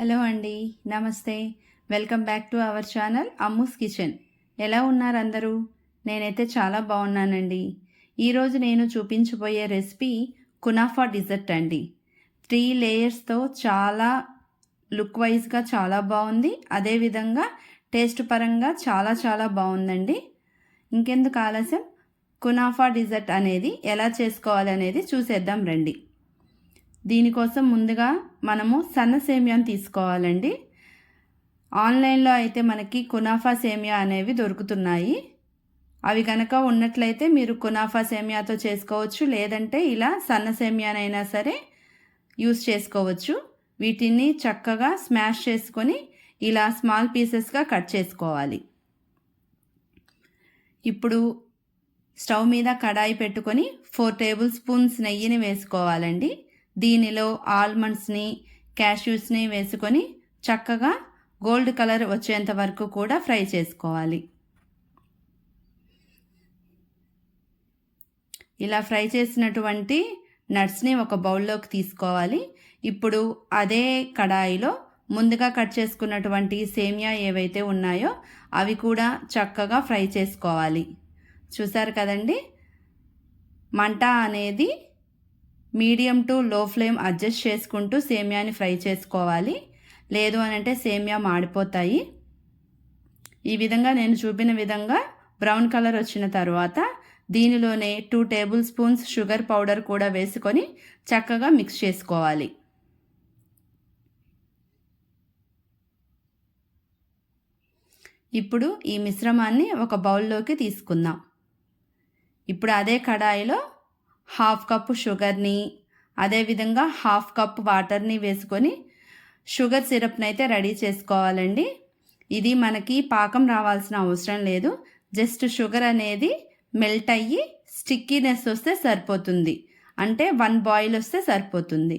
Hello అండి నమస్తే. Welcome back to our channel Ammu's kitchen. ఎలా ఉన్నారు అందరూ నేనైతే చాలా బాగున్నానండి. ఈరోజు నేను చూపించబోయే రెసిపీ కునాఫా డిజర్ట్ అండి. త్రీ లేయర్స్తో చాలా లుక్ వైజ్గా చాలా బాగుంది. అదేవిధంగా టేస్ట్ పరంగా చాలా చాలా బాగుందండి. ఇంకెందుకు ఆలస్యం? కునాఫా డిజర్ట్ అనేది ఎలా చేసుకోవాలనేది చూసేద్దాం రండి. దీనికోసం ముందుగా మనము సన్న సేమియాను తీసుకోవాలండి. ఆన్లైన్లో అయితే మనకి కునాఫా సేమియా అనేవి దొరుకుతున్నాయి. అవి కనుక ఉన్నట్లయితే మీరు కునాఫా సేమియాతో చేసుకోవచ్చు లేదంటే ఇలా సన్న సేమియానైనా సరే యూస్ చేసుకోవచ్చు. వీటిని చక్కగా స్మాష్ చేసుకొని ఇలా స్మాల్ పీసెస్గా కట్ చేసుకోవాలి. ఇప్పుడు స్టవ్ మీద కడాయి పెట్టుకొని ఫోర్ టేబుల్ స్పూన్స్ నెయ్యిని వేసుకోవాలండి. దీనిలో ఆల్మండ్స్ని క్యాష్యూస్ని వేసుకొని చక్కగా గోల్డ్ కలర్ వచ్చేంత వరకు కూడా ఫ్రై చేసుకోవాలి. ఇలా ఫ్రై చేసినటువంటి నట్స్ని ఒక బౌల్లోకి తీసుకోవాలి. ఇప్పుడు అదే కడాయిలో ముందుగా కట్ చేసుకున్నటువంటి సేమియా ఏవైతే ఉన్నాయో అవి కూడా చక్కగా ఫ్రై చేసుకోవాలి. చూసారు కదండి? మంట అనేది medium to low flame adjust చేసుకుంటూ సేమియాని ఫ్రై చేసుకోవాలి. లేదు అని అంటే సేమియా మాడిపోతాయి. ఈ విధంగా నేను చూపిన విధంగా బ్రౌన్ కలర్ వచ్చిన తర్వాత దీనిలోనే two table spoons sugar powder కూడా వేసుకొని చక్కగా మిక్స్ చేసుకోవాలి. ఇప్పుడు ఈ మిశ్రమాన్ని ఒక బౌల్లోకి తీసుకుందాం. ఇప్పుడు అదే కడాయిలో హాఫ్ కప్పు షుగర్ని అదేవిధంగా హాఫ్ కప్ వాటర్ని వేసుకొని షుగర్ సిరప్ని అయితే రెడీ చేసుకోవాలండి. ఇది మనకి పాకం రావాల్సిన అవసరం లేదు. జస్ట్ షుగర్ అనేది మెల్ట్ అయ్యి స్టిక్కీనెస్ వస్తే సరిపోతుంది. అంటే వన్ బాయిల్ వస్తే సరిపోతుంది.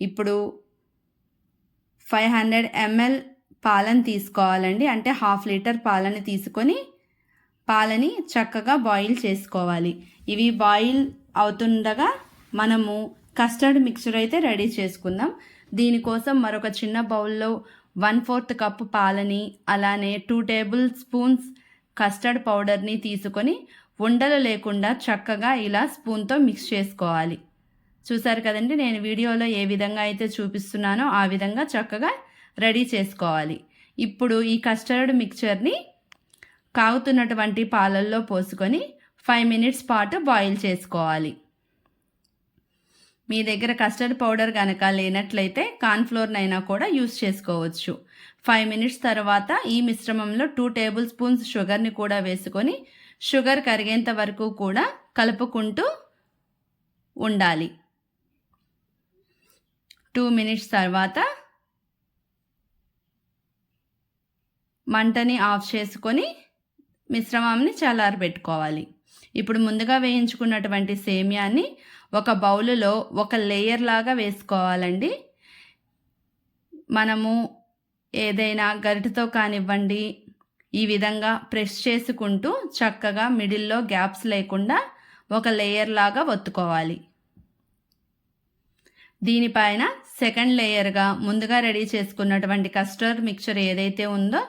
ఇప్పుడు ఫైవ్ హండ్రెడ్ ఎంఎల్ పాలను తీసుకోవాలండి. అంటే హాఫ్ లీటర్ పాలని తీసుకొని పాలని చక్కగా బాయిల్ చేసుకోవాలి. ఇవి బాయిల్ అవుతుండగా మనము కస్టర్డ్ మిక్చర్ అయితే రెడీ చేసుకుందాం. దీనికోసం మరొక చిన్న బౌల్లో వన్ ఫోర్త్ కప్పు పాలని అలానే టూ టేబుల్ స్పూన్స్ కస్టర్డ్ పౌడర్ని తీసుకొని ఉండలు లేకుండా చక్కగా ఇలా స్పూన్తో మిక్స్ చేసుకోవాలి. చూసారు కదండి నేను వీడియోలో ఏ విధంగా అయితే చూపిస్తున్నానో ఆ విధంగా చక్కగా రెడీ చేసుకోవాలి. ఇప్పుడు ఈ కస్టర్డ్ మిక్చర్ని కాగుతున్నటువంటి పాలల్లో పోసుకొని ఫైవ్ మినిట్స్ పాటు బాయిల్ చేసుకోవాలి. మీ దగ్గర కస్టర్డ్ పౌడర్ కనుక లేనట్లయితే కార్న్ఫ్లోర్నైనా కూడా యూస్ చేసుకోవచ్చు. ఫైవ్ మినిట్స్ తర్వాత ఈ మిశ్రమంలో టూ టేబుల్ స్పూన్స్ షుగర్ని కూడా వేసుకొని షుగర్ కరిగేంత వరకు కూడా కలుపుకుంటూ ఉండాలి. టూ మినిట్స్ తర్వాత మంటని ఆఫ్ చేసుకొని మిశ్రమాన్ని చల్లారబెట్టుకోవాలి. ఇప్పుడు ముందుగా వేయించుకున్నటువంటి సేమియాని ఒక బౌలులో ఒక లేయర్ లాగా వేసుకోవాలండి. మనము ఏదైనా గరిటతో కానివ్వండి ఈ విధంగా ప్రెస్ చేసుకుంటూ చక్కగా మిడిల్లో గ్యాప్స్ లేకుండా ఒక లేయర్ లాగా ఒత్తుకోవాలి. దీనిపైన సెకండ్ లేయర్గా ముందుగా రెడీ చేసుకున్నటువంటి కస్టర్డ్ మిక్చర్ ఏదైతే ఉందో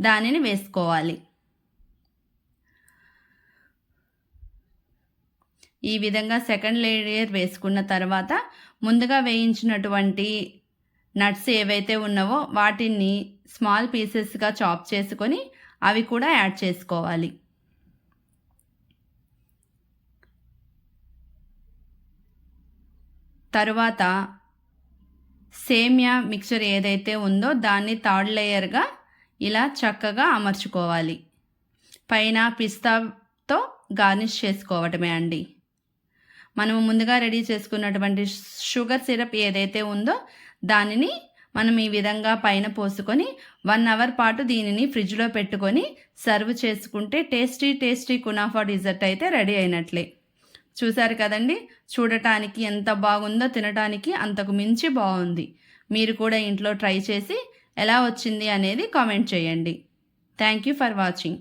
దానిని వేసుకోవాలి. ఈ విధంగా సెకండ్ లేయర్ వేసుకున్న తర్వాత ముందుగా వేయించినటువంటి నట్స్ ఏవైతే ఉన్నావో వాటిని స్మాల్ పీసెస్గా చాప్ చేసుకొని అవి కూడా యాడ్ చేసుకోవాలి. తరువాత సేమియా మిక్చర్ ఏదైతే ఉందో దాన్ని థర్డ్ లేయర్గా ఇలా చక్కగా అమర్చుకోవాలి. పైన పిస్తాతో గార్నిష్ చేసుకోవటమే అండి. మనము ముందుగా రెడీ చేసుకున్నటువంటి షుగర్ సిరప్ ఏదైతే ఉందో దానిని మనం ఈ విధంగా పైన పోసుకొని వన్ అవర్ పాటు దీనిని ఫ్రిడ్జ్లో పెట్టుకొని సర్వ్ చేసుకుంటే టేస్టీ టేస్టీ కునాఫా డిజర్ట్ అయితే రెడీ అయినట్లే. చూశారు కదండి? చూడటానికి ఎంత బాగుందో తినటానికి అంతకు మించి బాగుంది. మీరు కూడా ఇంట్లో ట్రై చేసి ఎలా వచ్చింది అనేది కామెంట్ చేయండి. Thank you for watching.